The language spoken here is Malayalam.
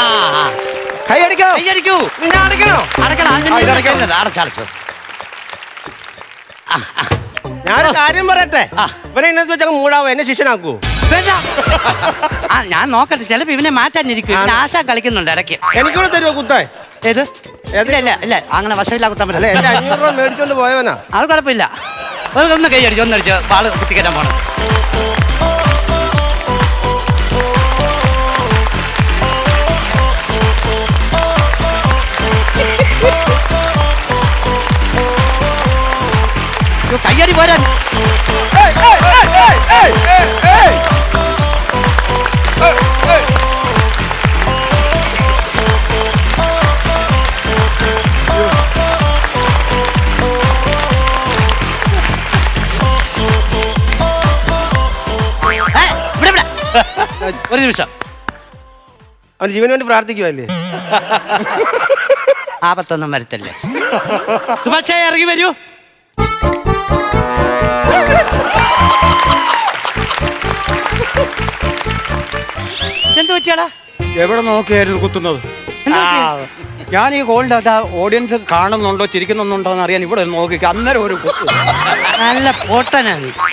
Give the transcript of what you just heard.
ആ ആ. കൈ അടിക്കോ. കൈയടിക്കൂ നിന്നെ അടിക്കണോ? അടക്കണം ആ, ഇത് അടയ്ക്കാം. അടച്ചടച്ചു ഞാനൊരു കാര്യം പറയട്ടെ? ആ. ഇവനെ ഇന്നത്തെ വെച്ചാൽ മൂടാവോ? എന്നെ ശിഷ്യനാക്കൂ? വേണ്ട. ആ ഞാൻ നോക്കട്ടെ. ചിലപ്പോ ഇവനെ മാറ്റാനിരിക്കും ഇവന് ആശാൻ കളിക്കുന്നുണ്ട് ഇടയ്ക്ക്. എനിക്കൂടെ തരുമോ കുത്താൻ? ഏത്? ഇല്ല ഇല്ല ഇല്ല. അങ്ങനെ വശമില്ല കുത്താൻ അല്ലെ പറ്റില്ല. എന്റെ അഞ്ഞൂറ് രൂപ മേടിച്ചോണ്ട് പോയവനാ. അത് കുഴപ്പമില്ല. അത് ഒന്ന് കൈയടിച്ചു ഒന്നടിച്ച് പാൾ കുത്തിക്കറ്റാൻ പോണം. ഇവിടെ ഇവിടെ. ഒരു നിമിഷം. അവൻ ജീവന് വേണ്ടി പ്രാർത്ഥിക്കുവല്ലേ? ആപത്തൊന്നും വരത്തല്ലേ? സുഭാഷായി ഇറങ്ങി വരൂ. പറ്റിയാടാ? എവിടെ നോക്കിയായിരുന്നു കുത്തുന്നത്? ഞാൻ ഈ കോളിന്റെ അത് ഓഡിയൻസ് കാണുന്നുണ്ടോ ചിരിക്കുന്നുണ്ടോ എന്ന് അറിയാൻ ഇവിടെ നോക്കി അന്നേരം ഒരു കുത്തു. നല്ല പൊട്ടനാണ്.